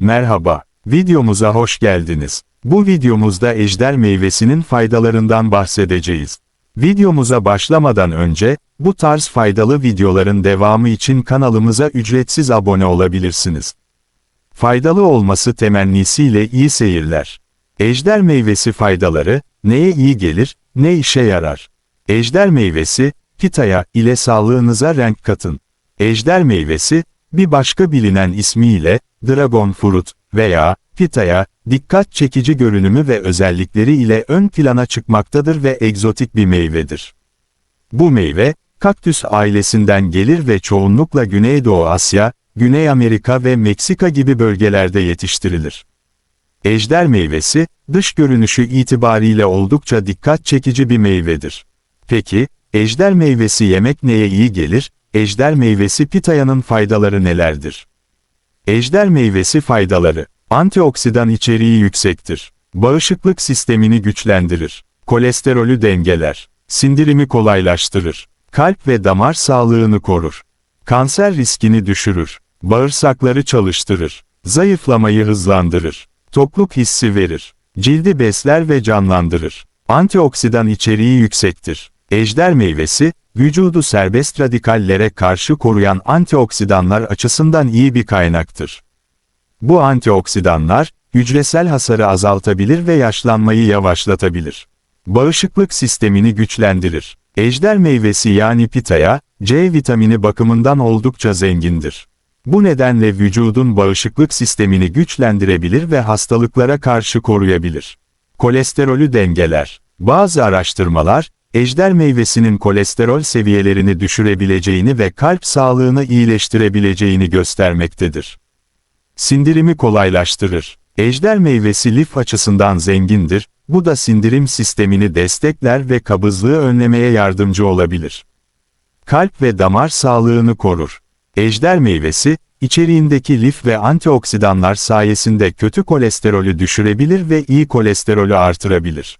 Merhaba, videomuza hoş geldiniz. Bu videomuzda ejder meyvesinin faydalarından bahsedeceğiz. Videomuza başlamadan önce, bu tarz faydalı videoların devamı için kanalımıza ücretsiz abone olabilirsiniz. Faydalı olması temennisiyle iyi seyirler. Ejder meyvesi faydaları, neye iyi gelir, ne işe yarar? Ejder meyvesi, pitaya ile sağlığınıza renk katın. Ejder meyvesi, bir başka bilinen ismiyle, dragon fruit veya pitaya, dikkat çekici görünümü ve özellikleri ile ön plana çıkmaktadır ve egzotik bir meyvedir. Bu meyve, kaktüs ailesinden gelir ve çoğunlukla Güneydoğu Asya, Güney Amerika ve Meksika gibi bölgelerde yetiştirilir. Ejder meyvesi, dış görünüşü itibariyle oldukça dikkat çekici bir meyvedir. Peki, ejder meyvesi yemek neye iyi gelir? Ejder meyvesi pitayanın faydaları nelerdir? Ejder meyvesi faydaları, antioksidan içeriği yüksektir. Bağışıklık sistemini güçlendirir. Kolesterolü dengeler. Sindirimi kolaylaştırır. Kalp ve damar sağlığını korur. Kanser riskini düşürür. Bağırsakları çalıştırır. Zayıflamayı hızlandırır. Tokluk hissi verir. Cildi besler ve canlandırır. Antioksidan içeriği yüksektir. Ejder meyvesi, vücudu serbest radikallere karşı koruyan antioksidanlar açısından iyi bir kaynaktır. Bu antioksidanlar, hücresel hasarı azaltabilir ve yaşlanmayı yavaşlatabilir. Bağışıklık sistemini güçlendirir. Ejder meyvesi yani pitaya, C vitamini bakımından oldukça zengindir. Bu nedenle vücudun bağışıklık sistemini güçlendirebilir ve hastalıklara karşı koruyabilir. Kolesterolü dengeler. Bazı araştırmalar, ejder meyvesinin kolesterol seviyelerini düşürebileceğini ve kalp sağlığını iyileştirebileceğini göstermektedir. Sindirimi kolaylaştırır. Ejder meyvesi lif açısından zengindir, bu da sindirim sistemini destekler ve kabızlığı önlemeye yardımcı olabilir. Kalp ve damar sağlığını korur. Ejder meyvesi, içeriğindeki lif ve antioksidanlar sayesinde kötü kolesterolü düşürebilir ve iyi kolesterolü artırabilir.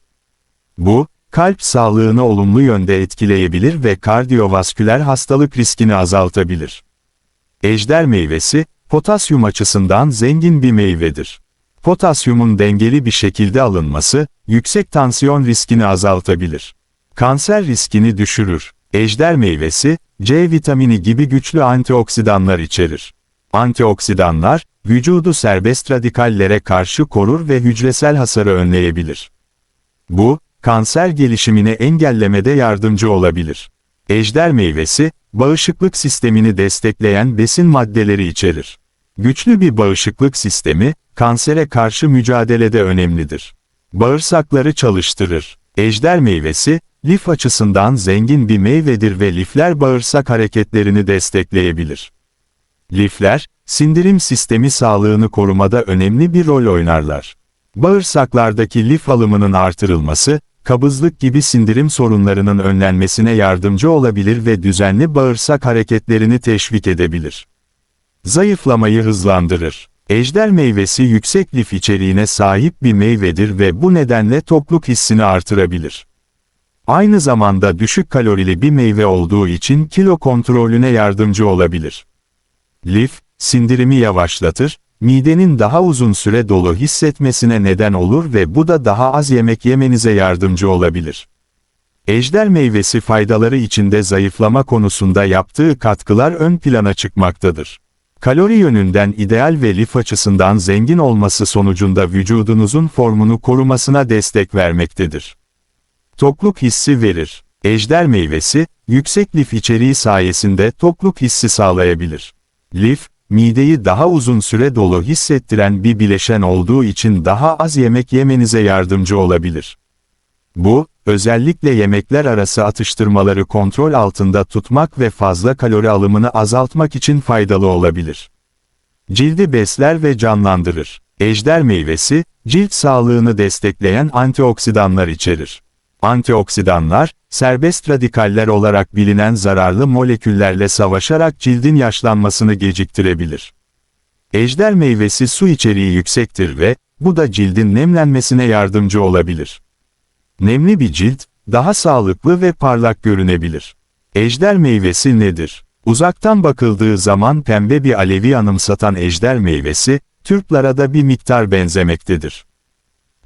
Bu, kalp sağlığını olumlu yönde etkileyebilir ve kardiyovasküler hastalık riskini azaltabilir. Ejder meyvesi, potasyum açısından zengin bir meyvedir. Potasyumun dengeli bir şekilde alınması, yüksek tansiyon riskini azaltabilir. Kanser riskini düşürür. Ejder meyvesi, C vitamini gibi güçlü antioksidanlar içerir. Antioksidanlar, vücudu serbest radikallere karşı korur ve hücresel hasarı önleyebilir. Bu, kanser gelişimini engellemede yardımcı olabilir. Ejder meyvesi, bağışıklık sistemini destekleyen besin maddeleri içerir. Güçlü bir bağışıklık sistemi, kansere karşı mücadelede önemlidir. Bağırsakları çalıştırır. Ejder meyvesi, lif açısından zengin bir meyvedir ve lifler bağırsak hareketlerini destekleyebilir. Lifler, sindirim sistemi sağlığını korumada önemli bir rol oynarlar. Bağırsaklardaki lif alımının artırılması, kabızlık gibi sindirim sorunlarının önlenmesine yardımcı olabilir ve düzenli bağırsak hareketlerini teşvik edebilir. Zayıflamayı hızlandırır. Ejder meyvesi yüksek lif içeriğine sahip bir meyvedir ve bu nedenle tokluk hissini artırabilir. Aynı zamanda düşük kalorili bir meyve olduğu için kilo kontrolüne yardımcı olabilir. Lif, sindirimi yavaşlatır, midenin daha uzun süre dolu hissetmesine neden olur ve bu da daha az yemek yemenize yardımcı olabilir. Ejder meyvesi faydaları içinde zayıflama konusunda yaptığı katkılar ön plana çıkmaktadır. Kalori yönünden ideal ve lif açısından zengin olması sonucunda vücudunuzun formunu korumasına destek vermektedir. Tokluk hissi verir. Ejder meyvesi, yüksek lif içeriği sayesinde tokluk hissi sağlayabilir. Lif, mideyi daha uzun süre dolu hissettiren bir bileşen olduğu için daha az yemek yemenize yardımcı olabilir. Bu, özellikle yemekler arası atıştırmaları kontrol altında tutmak ve fazla kalori alımını azaltmak için faydalı olabilir. Cildi besler ve canlandırır. Ejder meyvesi, cilt sağlığını destekleyen antioksidanlar içerir. Antioksidanlar, serbest radikaller olarak bilinen zararlı moleküllerle savaşarak cildin yaşlanmasını geciktirebilir. Ejder meyvesi su içeriği yüksektir ve, bu da cildin nemlenmesine yardımcı olabilir. Nemli bir cilt, daha sağlıklı ve parlak görünebilir. Ejder meyvesi nedir? Uzaktan bakıldığı zaman pembe bir alevi anımsatan ejder meyvesi, Türklara da bir miktar benzemektedir.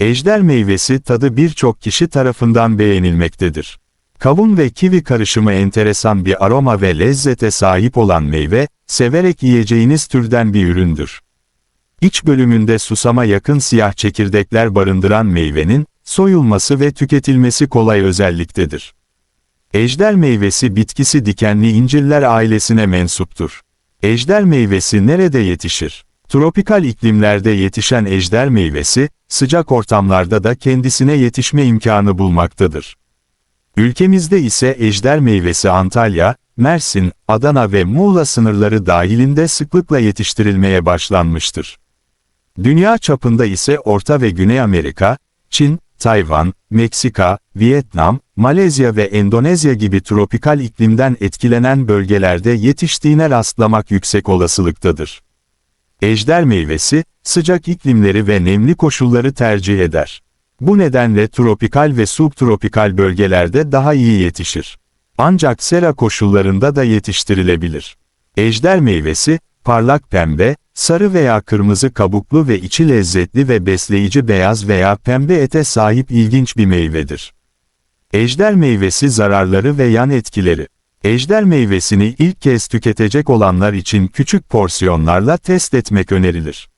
Ejder meyvesi tadı birçok kişi tarafından beğenilmektedir. Kavun ve kivi karışımı enteresan bir aroma ve lezzete sahip olan meyve, severek yiyeceğiniz türden bir üründür. İç bölümünde susama yakın siyah çekirdekler barındıran meyvenin, soyulması ve tüketilmesi kolay özelliktedir. Ejder meyvesi bitkisi dikenli incirler ailesine mensuptur. Ejder meyvesi nerede yetişir? Tropikal iklimlerde yetişen ejder meyvesi, sıcak ortamlarda da kendisine yetişme imkanı bulmaktadır. Ülkemizde ise ejder meyvesi Antalya, Mersin, Adana ve Muğla sınırları dahilinde sıklıkla yetiştirilmeye başlanmıştır. Dünya çapında ise Orta ve Güney Amerika, Çin, Tayvan, Meksika, Vietnam, Malezya ve Endonezya gibi tropikal iklimden etkilenen bölgelerde yetiştiğine rastlamak yüksek olasılıktadır. Ejder meyvesi, sıcak iklimleri ve nemli koşulları tercih eder. Bu nedenle tropikal ve subtropikal bölgelerde daha iyi yetişir. Ancak sera koşullarında da yetiştirilebilir. Ejder meyvesi, parlak pembe, sarı veya kırmızı kabuklu ve içi lezzetli ve besleyici beyaz veya pembe ete sahip ilginç bir meyvedir. Ejder meyvesi zararları ve yan etkileri. Ejder meyvesini ilk kez tüketecek olanlar için küçük porsiyonlarla test etmek önerilir.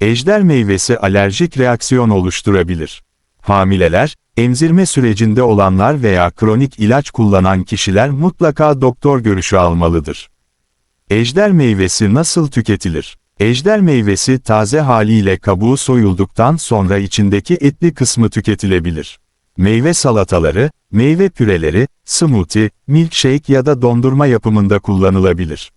Ejder meyvesi alerjik reaksiyon oluşturabilir. Hamileler, emzirme sürecinde olanlar veya kronik ilaç kullanan kişiler mutlaka doktor görüşü almalıdır. Ejder meyvesi nasıl tüketilir? Ejder meyvesi taze haliyle kabuğu soyulduktan sonra içindeki etli kısmı tüketilebilir. Meyve salataları, meyve püreleri, smoothie, milkshake ya da dondurma yapımında kullanılabilir.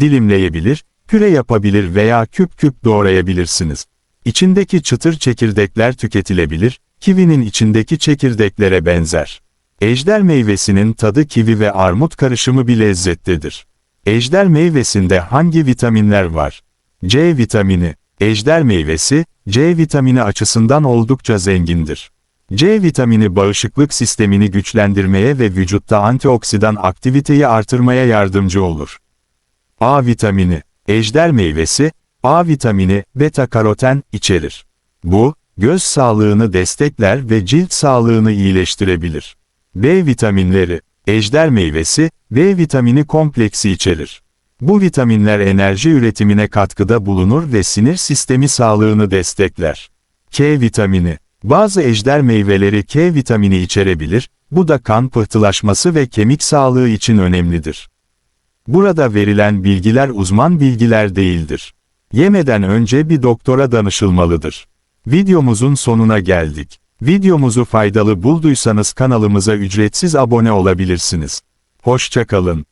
Dilimleyebilir, püre yapabilir veya küp küp doğrayabilirsiniz. İçindeki çıtır çekirdekler tüketilebilir, kivinin içindeki çekirdeklere benzer. Ejder meyvesinin tadı kivi ve armut karışımı bir lezzettedir. Ejder meyvesinde hangi vitaminler var? C vitamini. Ejder meyvesi, C vitamini açısından oldukça zengindir. C vitamini bağışıklık sistemini güçlendirmeye ve vücutta antioksidan aktiviteyi artırmaya yardımcı olur. A vitamini. Ejder meyvesi, A vitamini, beta karoten içerir. Bu, göz sağlığını destekler ve cilt sağlığını iyileştirebilir. B vitaminleri. Ejder meyvesi, B vitamini kompleksi içerir. Bu vitaminler enerji üretimine katkıda bulunur ve sinir sistemi sağlığını destekler. K vitamini. Bazı ejder meyveleri K vitamini içerebilir, bu da kan pıhtılaşması ve kemik sağlığı için önemlidir. Burada verilen bilgiler uzman bilgiler değildir. Yemeden önce bir doktora danışılmalıdır. Videomuzun sonuna geldik. Videomuzu faydalı bulduysanız kanalımıza ücretsiz abone olabilirsiniz. Hoşçakalın.